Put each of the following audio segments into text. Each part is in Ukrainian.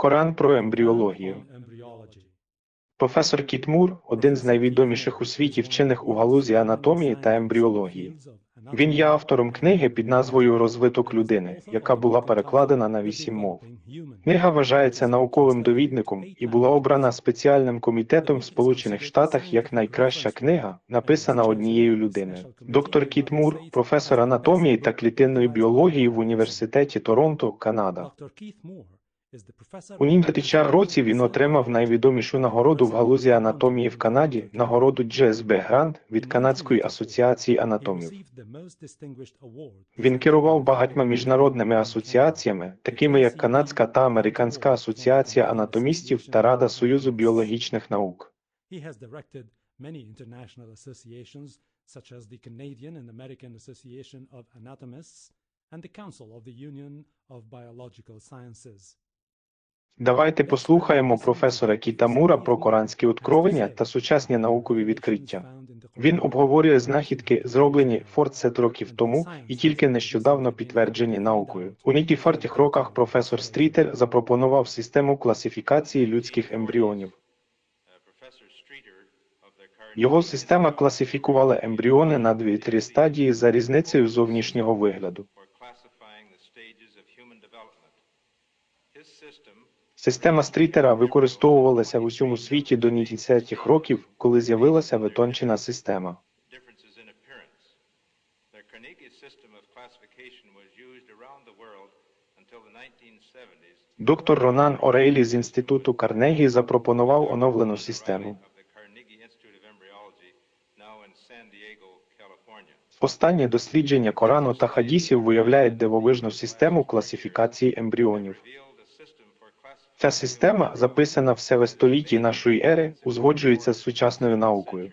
Коран про ембріологію. Професор Кіт Мур – один з найвідоміших у світі вчених у галузі анатомії та ембріології. Він є автором книги під назвою Розвиток людини, яка була перекладена на вісім мов. Книга вважається науковим довідником і була обрана спеціальним комітетом в Сполучених Штатах як найкраща книга, написана однією людиною. Доктор Кіт Мур, професор анатомії та клітинної біології в університеті Торонто, Канада. У 90 році він отримав найвідомішу нагороду в галузі анатомії в Канаді, нагороду GSB Грант від Канадської асоціації анатомів. Він керував багатьма міжнародними асоціаціями, такими як Канадська та Американська асоціація анатомістів та Рада Союзу біологічних наук. Many international associations, such as the Canadian and American Association of Anatomists and the Council of the Union of Biological Sciences. Давайте послухаємо професора Кіта Мура про коранські откровення та сучасні наукові відкриття. Він обговорює знахідки, зроблені форцет років тому і тільки нещодавно підтверджені наукою. У нікіфартіх роках професор Стрітер запропонував систему класифікації людських ембріонів. Його система класифікувала ембріони на дві-три стадії за різницею зовнішнього вигляду. Система Стрітера використовувалася в усьому світі до 90-х років, коли з'явилася витончена система. differences in appearance. The Carnegie system of classification was used around the world until the 1970s Доктор РонанОрейлі з інституту Карнегі запропонував оновлену систему. Останні дослідження Корану та Хадісів виявляють дивовижну систему класифікації ембріонів. Ця система, записана в себе столітті нашої ери, узгоджується з сучасною наукою.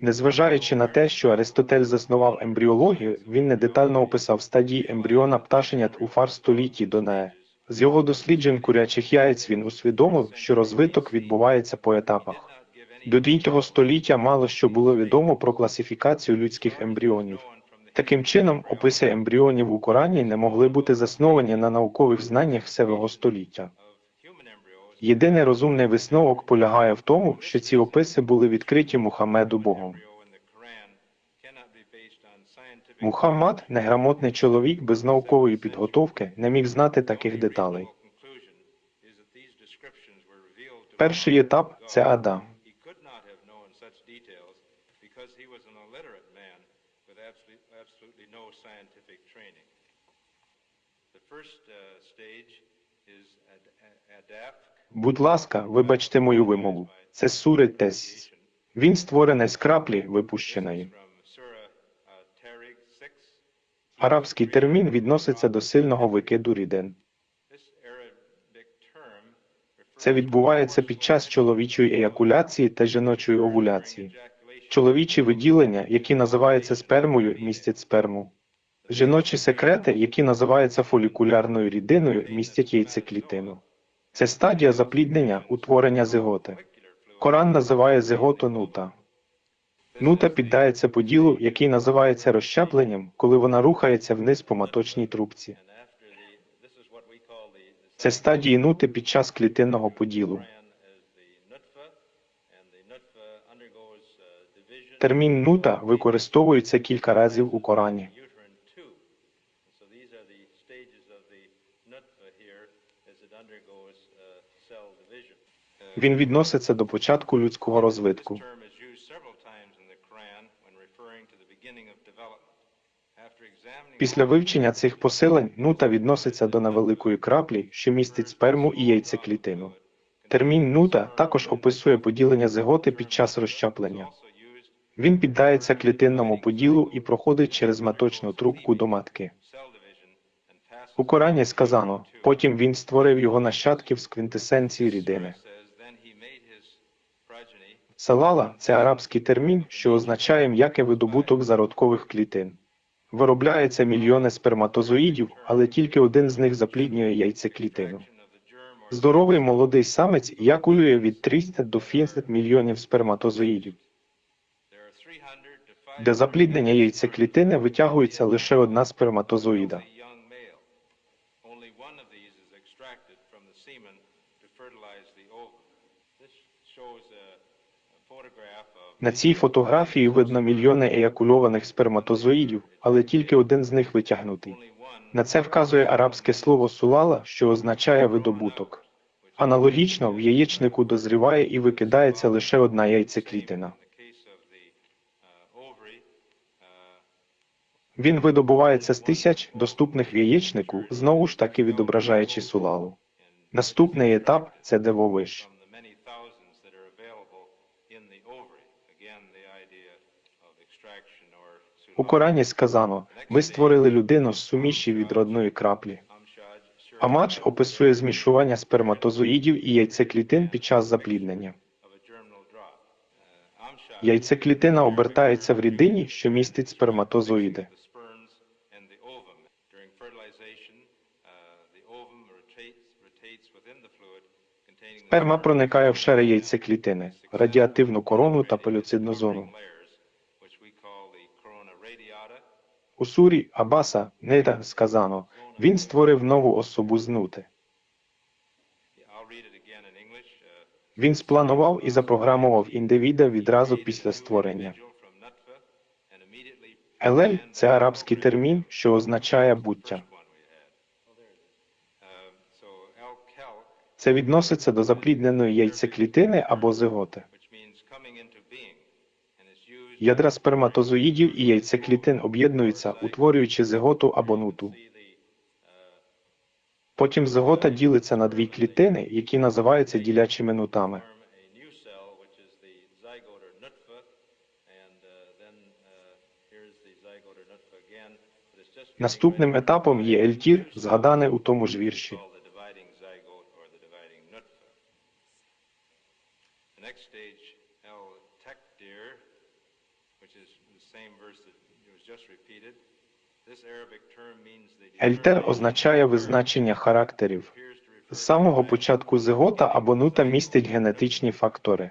Незважаючи на те, що Аристотель заснував ембріологію, він не детально описав стадії ембріона пташенят у фар столітті до неї. З його досліджень курячих яєць він усвідомив, що розвиток відбувається по етапах. До третього століття мало що було відомо про класифікацію людських ембріонів. Таким чином, описи ембріонів у Корані не могли бути засновані на наукових знаннях севого століття. Єдиний розумний висновок полягає в тому, що ці описи були відкриті Мухаммеду Богом. Мухаммад, неграмотний чоловік без наукової підготовки, не міг знати таких деталей. Перший етап це Адам. The uh. Будь ласка, вибачте мою вимову. Це сури Він створений з краплі, випущеної. from Surah Tariq 6. Арабський термін відноситься до сильного викиду рідин. Це відбувається під час чоловічої еякуляції та жіночої овуляції. Чоловічі виділення, які називаються спермою, містять сперму. Жіночі секрети, які називаються фолікулярною рідиною, містять яйцеклітину. Це стадія запліднення, утворення зиготи. Коран називає зиготу нута. Нута піддається поділу, який називається розщепленням, коли вона рухається вниз по маточній трубці. Це стадії нути під час клітинного поділу. Термін нута використовується кілька разів у Корані. Він відноситься до початку людського розвитку. Після вивчення цих посилень нута відноситься до невеликої краплі, що містить сперму і яйцеклітину. Термін нута також описує поділення зиготи під час розщеплення. Він піддається клітинному поділу і проходить через маточну трубку до матки. У Корані сказано, потім він створив його нащадків з квінтесенції рідини. Салала це арабський термін, що означає м'який видобуток зародкових клітин. Виробляється мільйони сперматозоїдів, але тільки один з них запліднює яйцеклітину. Здоровий молодий самець якулює від 300 до 500 мільйонів сперматозоїдів. there are 300 to 500 Для запліднення яйцеклітини витягується лише одна сперматозоїда. На цій фотографії видно мільйони еякульованих сперматозоїдів, але тільки один з них витягнутий. На це вказує арабське слово сулала, що означає видобуток. Аналогічно в яєчнику дозріває і викидається лише одна яйцеклітина. Він видобувається з тисяч доступних в яєчнику, знову ж таки відображаючи сулалу. Наступний етап це дивовиж. У Корані сказано: ми створили людину з суміші від родної краплі. Амадж описує змішування сперматозоїдів і яйцеклітин під час запліднення. Яйцеклітина обертається в рідині, що містить сперматозоїди. Сперма проникає в шари яйцеклітини, радіативну корону та пелюцидну зону. У сурі Абаса Неда сказано: він створив нову особу з нути. Він спланував і запрограмував індивіда відразу після створення. Елель це арабський термін, що означає буття. Це відноситься до заплідненої яйцеклітини або зиготи. Ядра сперматозоїдів і яйцеклітин об'єднуються, утворюючи зиготу або нуту. Потім зигота ділиться на дві клітини, які називаються ділячими нутами. Наступним етапом є ельтір, згадане у тому ж вірші. Ельтер означає визначення характерів. З самого початку зигота або нута містить генетичні фактори.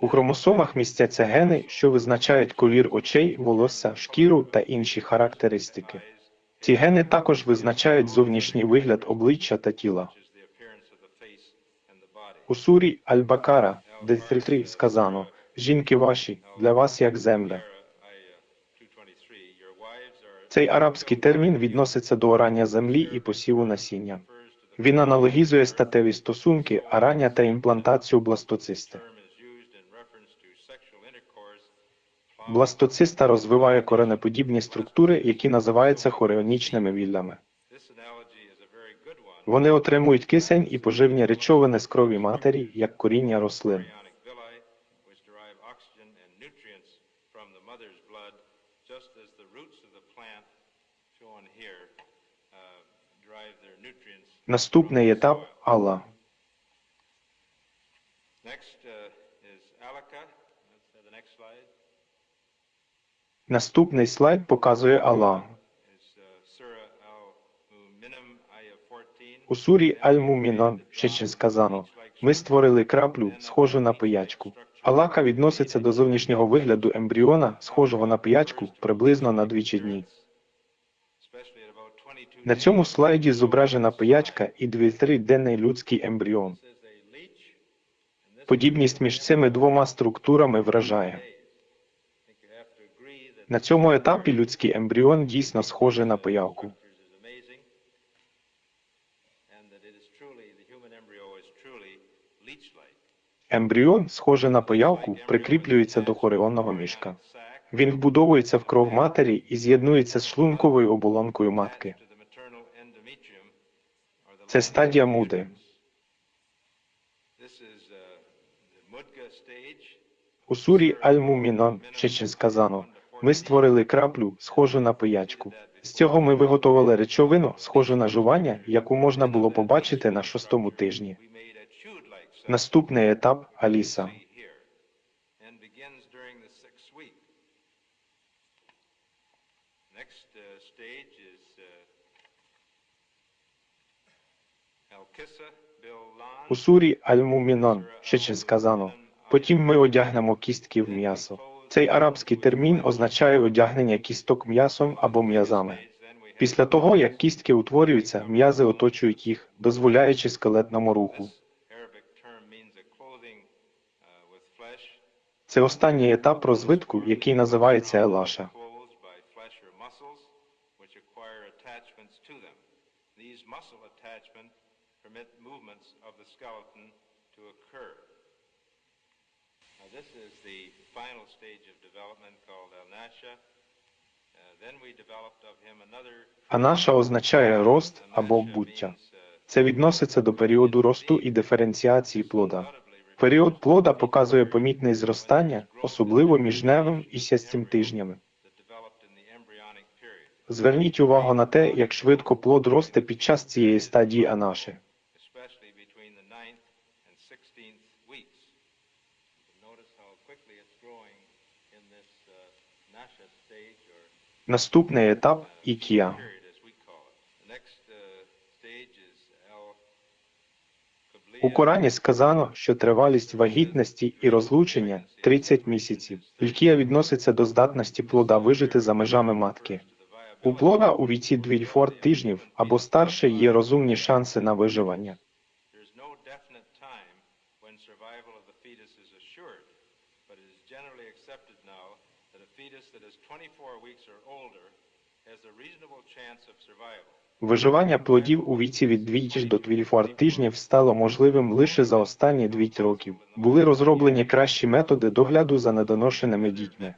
У хромосомах містяться гени, що визначають колір очей, волосся, шкіру та інші характеристики. Ці гени також визначають зовнішній вигляд обличчя та тіла. У сурі Аль-Бакара 33 сказано: Жінки ваші для вас як земля. Цей арабський термін відноситься до орання землі і посіву насіння. Він аналогізує статеві стосунки, арання та імплантацію бластоцисти. Бластоциста розвиває коренеподібні структури, які називаються хореонічними віллями. Вони отримують кисень і поживні речовини з крові матері, як коріння рослин. Наступний етап Алла. Uh. Наступний слайд показує Алла. Uh, Surah al-Mu'minim, ayah 14. У сурі Аль-Мумінон ще ще сказано: ми створили краплю, схожу на пиячку. Алака відноситься до зовнішнього вигляду ембріона, схожого на пиячку, приблизно на двічі дні. На цьому слайді зображена пиячка і 2-3-денний людський ембріон. Подібність між цими двома структурами вражає. На цьому етапі людський ембріон дійсно схожий на пиявку. Ембріон, схожий на пиявку, прикріплюється до хоріонного мішка. Він вбудовується в кров матері і з'єднується з шлунковою оболонкою матки. to the maternal endometrium, or the Це стадія муди. У сурі Аль-Мумінон ще сказано: ми створили краплю, схожу на пиячку. З цього ми виготовили речовину, схожу на жування, яку можна було побачити на шостому тижні. Наступний етап Аліса. Next uh, stage is uh. У сурі Аль-Мумінон ще сказано: потім ми одягнемо кістки в м'ясо. Цей арабський термін означає одягнення кісток м'ясом або м'язами. Після того, як кістки утворюються, м'язи оточують їх, дозволяючи скелетному руху. Це останній етап розвитку, який називається елаша. Permit movements of the skeleton to occur. Now, this is the final stage of development called. Uh, him another. Анаша означає рост або uh, Це відноситься до періоду росту і диференціації плода. Період плода показує помітне зростання, особливо між невим і сястім тижнями. Зверніть увагу на те, як швидко плод росте під час цієї стадії анаши. Наступний етап ікія. uh, У Корані сказано, що тривалість вагітності і розлучення 30 місяців. Ількія відноситься до здатності плода вижити за межами матки. У плода у віці двільфор тижнів або старше є розумні шанси на виживання. Виживання плодів у віці від двічі до двільфор тижнів стало можливим лише за останні двічі років. Були розроблені кращі методи догляду за недоношеними дітьми.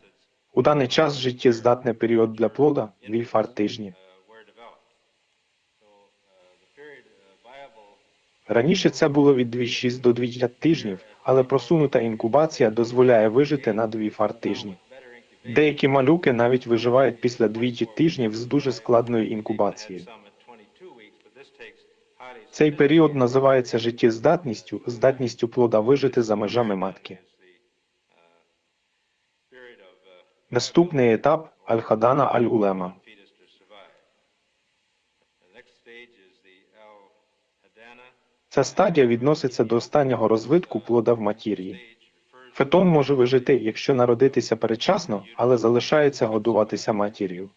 У даний час життєздатний період для плода двільфар тижні. uh, uh, Раніше це було від 2,6 до 2 тижнів, але просунута інкубація дозволяє вижити на 2 фар тижні. Деякі малюки навіть виживають після 2 тижнів з дуже складною інкубацією. some at 22 weeks, but this takes highly Цей період називається життєздатністю, здатністю плода вижити за межами матки. Наступний етап аль-хадана аль-улема. Ця стадія відноситься до останнього розвитку плода в матерії. Фетон може вижити, якщо народитися передчасно, але залишається годуватися матір'ю.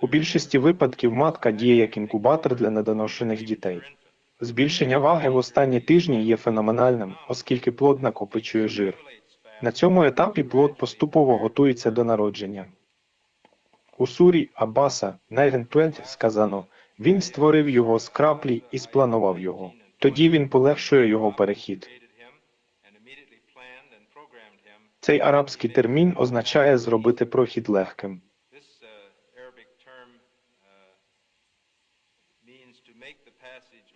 У більшості випадків матка діє як інкубатор для недоношених дітей. Збільшення ваги в останні тижні є феноменальним, оскільки плод накопичує жир. На цьому етапі плод поступово готується до народження. У сурі Аббаса Найрентвельд сказано, він створив його з краплі і спланував його. Тоді він полегшує його перехід. Цей арабський термін означає зробити прохід легким.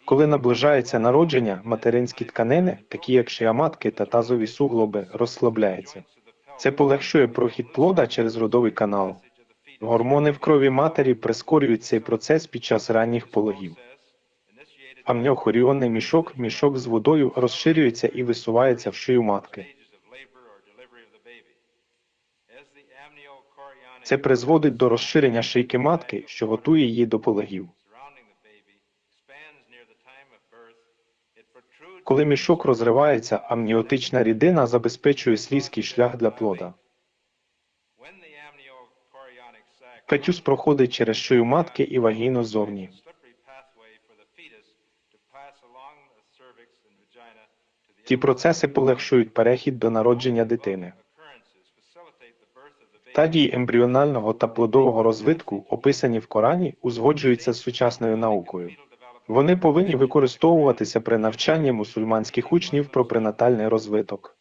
Коли наближається народження, материнські тканини, такі як шияматки та тазові суглоби, розслабляються. Це полегшує прохід плода через родовий канал. Гормони в крові матері прискорюють цей процес під час ранніх пологів. Амніохоріонний мішок, мішок з водою, розширюється і висувається в шию матки. Це призводить до розширення шийки матки, що готує її до пологів. Коли мішок розривається, амніотична рідина забезпечує слізкий шлях для плода. when the Фетюс проходить через шию матки і вагіну зовні. Ті процеси полегшують перехід до народження дитини. Стадії ембріонального та плодового розвитку, описані в Корані, узгоджуються з сучасною наукою. Вони повинні використовуватися при навчанні мусульманських учнів про пренатальний розвиток.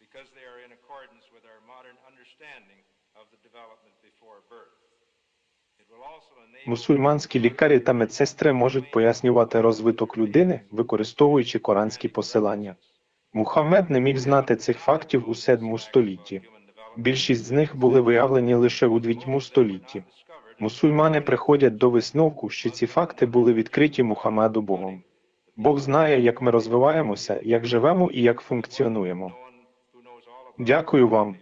Мусульманські лікарі та медсестри можуть пояснювати розвиток людини, використовуючи коранські посилання. Мухаммед не міг знати цих фактів у 7 столітті. Більшість з них були виявлені лише у 2 столітті. Мусульмани приходять до висновку, що ці факти були відкриті Мухаммеду Богом. Бог знає, як ми розвиваємося, як живемо і як функціонуємо. Дякую вам,